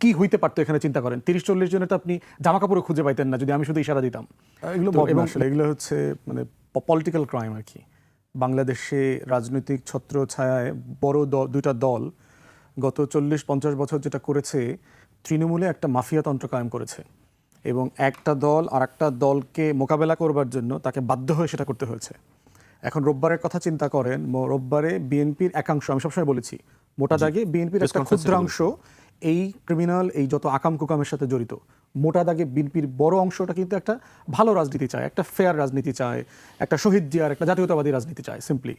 কি হইতে পারতো এখানে চিন্তা করেন? তিরিশ চল্লিশ জনের তো আপনি জামা কাপড়ও খুঁজে পাইতেন না যদি আমি শুধু ইশারা দিতাম। এগুলো আসলে। এগুলো হচ্ছে মানে পলিটিক্যাল ক্রাইম আর কি। বাংলাদেশে রাজনৈতিক ছত্র ছায়ায় বড় দুইটা দল গত চল্লিশ পঞ্চাশ বছর যেটা করেছে তৃণমূলে একটা মাফিয়া তন্ত্র কায়েম করেছে। এবং একটা দল আর একটা দলকে মোকাবেলা করবার জন্য তাকে বাধ্য হয়ে সেটা করতে হয়েছে। এখন রোববারের কথা চিন্তা করেন রোববারে বিএনপির একাংশ আমি সবসময় বলেছি মোটা দাগে বিএনপির একটা ক্ষুদ্রাংশ এই ক্রিমিনাল এই যত আকাম কুকামের সাথে জড়িত, মোটা দাগে বিএনপির বড় অংশটা কিন্তু একটা ভালো রাজনীতি চায়, একটা ফেয়ার রাজনীতি চায়, একটা শহীদ জিয়ার, একটা জাতীয়তাবাদী রাজনীতি চায় সিম্পলি.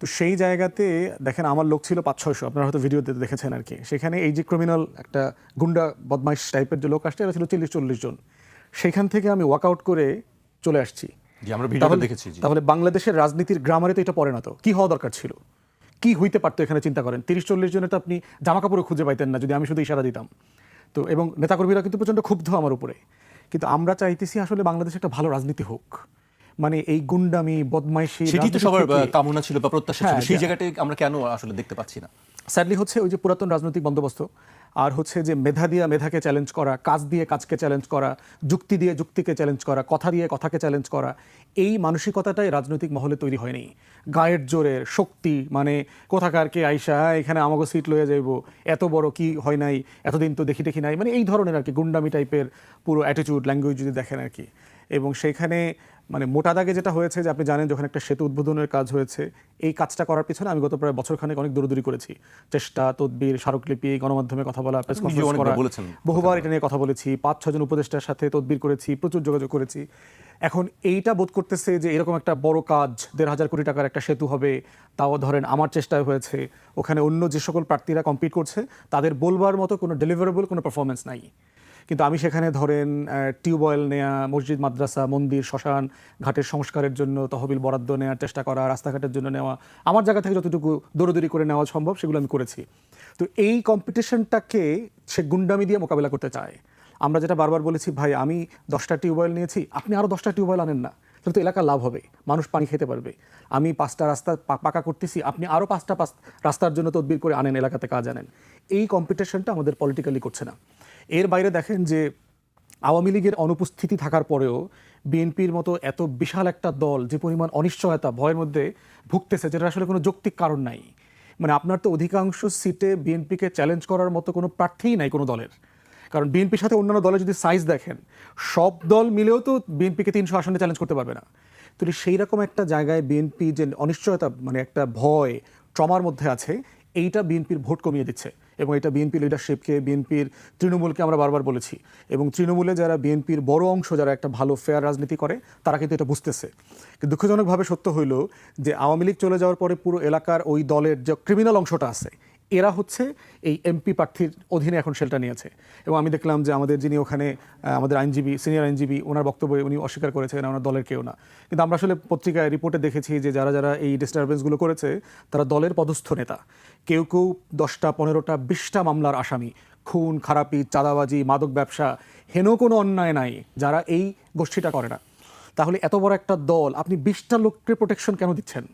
তো সেই জায়গাতে দেখেন আমার লোক ছিল পাঁচ ছয়শো আপনারা হয়তো ভিডিওতে দেখেছেন আর কি সেখানে এই যে ক্রিমিনাল একটা গুন্ডা বদমাইশ টাইপের যে লোক আসছে, এরা ছিল চল্লিশ চল্লিশ জন। সেখান থেকে আমি ওয়ার্কআউট করে চলে আসছি। আমরা তাহলে- দেখেছি, তাহলে বাংলাদেশের রাজনীতির গ্রামারে তো এটা পড়ে না তো কি হওয়া দরকার ছিল? কি হইতে পারতো এখানে চিন্তা করেন? তিরিশ চল্লিশ জনের তো আপনি জামা কাপড়ও খুঁজে পাইতেন না যদি আমি শুধু ইশারা দিতাম। তো এবং নেতাকর্মীরা কিন্তু প্রচণ্ড ক্ষুব্ধ আমার উপরে। কিন্তু আমরা চাইতেছি আসলে বাংলাদেশে একটা ভালো রাজনীতি হোক। মানে এই গুন্ডামি বদমাইশি সেটি তো সবার কামনা ছিল বা প্রত্যাশা ছিল। হ্যাঁ, সেই জায়গাটায় আমরা কেন আসলে দেখতে পাচ্ছি না? স্যাডলি হচ্ছে ওই যে পুরাতন রাজনৈতিক বন্দোবস্ত। আর হচ্ছে যে মেধা দিয়ে মেধাকে চ্যালেঞ্জ করা কাজ দিয়ে কাজকে চ্যালেঞ্জ করা যুক্তি দিয়ে যুক্তিকে চ্যালেঞ্জ করা কথা দিয়ে কথাকে চ্যালেঞ্জ করা এই মানসিকতাটাই রাজনৈতিক মহলে তৈরি হয়নি। গায়ের জোরের শক্তি মানে কোথাকার কে আইসা "হ্যাঁ, এখানে আমাকে সিট লয়ে যাইব এত বড় কি হয় নাই এতদিন তো দেখি দেখি নাই মানে এই ধরনের আর কি গুন্ডামি টাইপের পুরো অ্যাটিটিউড ল্যাঙ্গুয়েজ যদি দেখেন আর কি এবং সেইখানে মানে মোটা দাগে যেটা হয়েছে যে আপনি জানেন যখন একটা সেতু উদ্বোধনের কাজ হয়েছে এই কাজটা করার পিছনে আমি গত প্রায় বছরখানেক অনেক দৌড়দৌড়ি করেছি। চেষ্টা তদবির স্মারকলিপি গণমাধ্যমে কথা বলা প্রেস কনফারেন্স করা। বহুবার এটা নিয়ে কথা বলেছি পাঁচ ছজন উপদেষ্টার সাথে তদবির করেছি প্রচুর যোগাযোগ করেছি। এখন এইটা বোধ করতেছে যে এরকম একটা বড় কাজ দেড় হাজার কোটি টাকার একটা সেতু হবে তাও ধরেন আমার চেষ্টায় হয়েছে। ওখানে অন্য যে সকল প্রার্থীরা কম্পিট করছে তাদের বলবার মতো কোনো ডেলিভারেবল কোনো পারফরমেন্স নাই। কিন্তু আমি সেখানে ধরেন টিউবওয়েল নেয়া, মসজিদ, মাদ্রাসা, মন্দির, শ্মশান ঘাটের সংস্কারের জন্য তহবিল বরাদ্দ নেওয়ার চেষ্টা করা, রাস্তাঘাটের জন্য নেওয়া, আমার জায়গা থেকে যতটুকু দৌড়দৌড়ি করে নেওয়া সম্ভব সেগুলো আমি করেছি। তো এই কম্পিটিশনটাকে সে গুন্ডামি দিয়ে মোকাবিলা করতে চায়। আমরা যেটা বারবার বলেছি, ভাই, আমি দশটা টিউবওয়েল নিয়েছি, আপনি আরও দশটা টিউবওয়েল আনেন না, তাহলে তো এলাকার লাভ হবে, মানুষ পানি খেতে পারবে। আমি পাঁচটা রাস্তা পাকা করতেছি, আপনি আরও পাঁচটা পাঁচ রাস্তার জন্য তদবির করে আনেন এলাকাতে কাজ আনেন। এই কম্পিটিশনটা আমাদের পলিটিক্যালি করছে না। এর বাইরে দেখেন যে আওয়ামী লীগের অনুপস্থিতি থাকার পরেও বিএনপির মতো এত বিশাল একটা দল যে পরিমাণ অনিশ্চয়তা, ভয়ের মধ্যে ভুগতেছে যেটা আসলে কোনো যৌক্তিক কারণ নাই। মানে আপনার তো অধিকাংশ সিটে বিএনপিকে চ্যালেঞ্জ করার মতো কোনো প্রার্থীই নাই কোনো দলের। কারণ বিএনপির সাথে অন্যান্য দলে যদি সাইজ দেখেন, সব দল মিলেও তো বিএনপিকে তিনশো আসনে চ্যালেঞ্জ করতে পারবে না। তো সেই রকম একটা জায়গায় বিএনপি যে অনিশ্চয়তা মানে একটা ভয়, ট্রমার মধ্যে আছে, এইটা বিএনপির ভোট কমিয়ে দিচ্ছে। এবং এটা বিএনপি লিডারশিপকে বিএনপির তৃণমূলকে আমরা বারবার বলেছি। এবং তৃণমূলে যারা বিএনপির বড় অংশ, যারা একটা ভালো ফেয়ার রাজনীতি করে, তারা কিন্তু এটা বুঝতেছে। দুঃখজনকভাবে সত্য হইল যে আওয়ামী লীগ চলে যাওয়ার পরে পুরো এলাকার ওই দলের যে ক্রিমিনাল অংশটা আছে এরা হচ্ছে এই এমপি প্রার্থীর অধীনে এখন সেলটা নিয়েছে। এবং আমি দেখলাম যে আমাদের যিনি ওখানে আমাদের আইনজীবী, সিনিয়র আইনজীবী, ওনার বক্তব্যে উনি অস্বীকার করেছেন ওনার দলের কেউ না। কিন্তু আমরা আসলে পত্রিকায় রিপোর্টে দেখেছি যে যারা যারা এই ডিস্টারবেন্সগুলো করেছে, তারা দলের পদস্থ নেতা। কেউ কেউ দশটা, পনেরোটা, বিশটা মামলার আসামি। খুন, খারাপি, চাঁদাবাজি, মাদক ব্যবসা, হেন কোনো অন্যায় নাই, যারা এই গোষ্ঠীটা করে না। তাহলে এত বড় একটা দল, আপনি বিশটা লোককে প্রোটেকশন কেন দিচ্ছেন?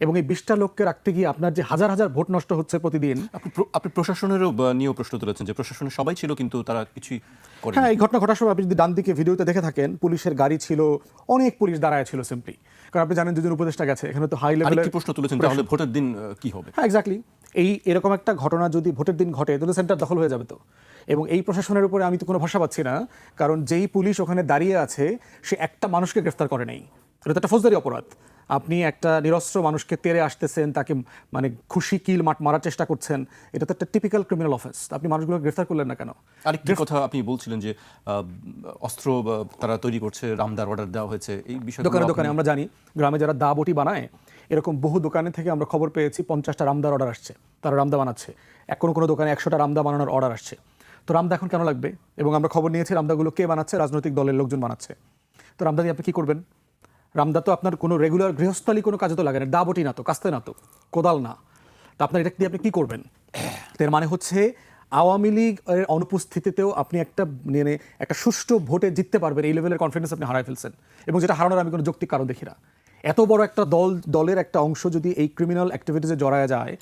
এবং এই বিশটা লোককে রাখতে গিয়ে আপনার যে হাজার হাজার ভোট নষ্ট হচ্ছে প্রতিদিন আপনি প্র- প্রশাসনেরও নিয়েও প্রশ্ন তুলেছেন যে প্রশাসনের সবাই ছিল কিন্তু তারা কিছুই হ্যাঁ এই ঘটনা ঘটার সময় আপনি যদি ডান দিকে ভিডিওতে দেখে থাকেন পুলিশের গাড়ি ছিল অনেক পুলিশ দাঁড়ায় ছিল সিম্পলি কারণ আপনি জানেন দুজন উপদেষ্টা গেছে এখানে তো হাই লেভেলের প্রশ্ন তুলেছেন তাহলে ভোটের দিন কি হবে? হ্যাঁ এক্স্যাক্টলি এই এরকম একটা ঘটনা যদি ভোটের দিন ঘটে তাহলে সেন্টার দখল হয়ে যাবে তো। এবং এই প্রশাসনের উপরে আমি তো কোনো ভরসা পাচ্ছি না কারণ যেই পুলিশ ওখানে দাঁড়িয়ে আছে সে একটা মানুষকে গ্রেফতার করে নেই। এটা একটা ফৌজদারি অপরাধ। আপনি একটা নিরস্ত্র মানুষকে তেড়ে আসতেছেন তাকে মানে খুশি কিল মাট মারার চেষ্টা করছেন এটা তো একটা টিপিক্যাল ক্রিমিনাল অফেন্স আপনি মানুষগুলো গ্রেফতার করলেন না কেন? আরেকটি কথা আপনি বলছিলেন যে অস্ত্র তারা তৈরি করছে রামদার অর্ডার দেওয়া হয়েছে এই বিষয়ে দোকানে দোকানে আমরা জানি গ্রামে যারা দা বটি বানায় এরকম বহু দোকানে থেকে আমরা খবর পেয়েছি পঞ্চাশটা রামদার অর্ডার আসছে তারা রামদা বানাচ্ছে। এক কোনো কোনো দোকানে একশোটা রামদা বানানোর অর্ডার আসছে। তো রামদা এখন কেন লাগবে? এবং আমরা খবর নিয়েছি রামদাগুলো কে বানাচ্ছে? রাজনৈতিক দলের লোকজন বানাচ্ছে। তো রামদা দিয়ে আপনি কী করবেন? রামদা তো আপনার কোনো রেগুলার গৃহস্থলী কোনো কাজে তো লাগে না। দা বটি না তো, কাস্তে না তো, কোদাল না। তো আপনার এটা দিয়ে আপনি কী করবেন? এর মানে হচ্ছে আওয়ামী লীগ এর অনুপস্থিতিতেও আপনি একটা মানে একটা সুষ্ঠু ভোটে জিততে পারবেন, এই লেভেলের কনফিডেন্স আপনি হারাই ফেলছেন। এবং যেটা হারানোর আমি কোনো যৌক্তিক কারণ দেখি না। এত বড় একটা দল, দলের একটা অংশ যদি এই ক্রিমিনাল অ্যাক্টিভিটিসে জড়ায় যায়,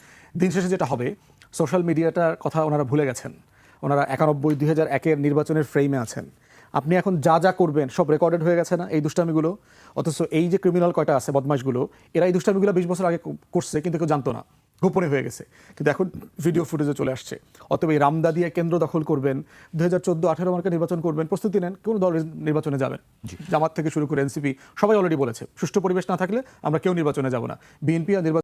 দিন শেষে যেটা হবে সোশ্যাল মিডিয়াটার কথা ওনারা ভুলে গেছেন। ওনারা একানব্বই দুই হাজার একের নির্বাচনের ফ্রেমে আছেন। আপনি এখন যা যা করবেন সব রেকর্ডেড হয়ে গেছে না? এই দুষ্টামিগুলো? অথচ এই যে ক্রিমিনাল কয়টা আছে বদমাশগুলো এরা এই দুষ্টামিগুলো বিশ বছর আগে করছে কিন্তু কেউ জানতো না। গোপনে হয়ে গেছে। কিন্তু এখন ভিডিও ফুটেজে চলে আসছে। অতএব এই রামদা দিয়ে কেন্দ্র দখল করবেন দু হাজার চোদ্দ আঠেরো মার্কে নির্বাচন করবেন প্রস্তুতি নেন কোন দল নির্বাচনে যাবেন। জামাত থেকে শুরু করে এনসিপি সবাই অলরেডি বলেছে। সুষ্ঠু পরিবেশ না থাকলে আমরা কেউ নির্বাচনে যাব না। বিএনপি আর নির্বাচন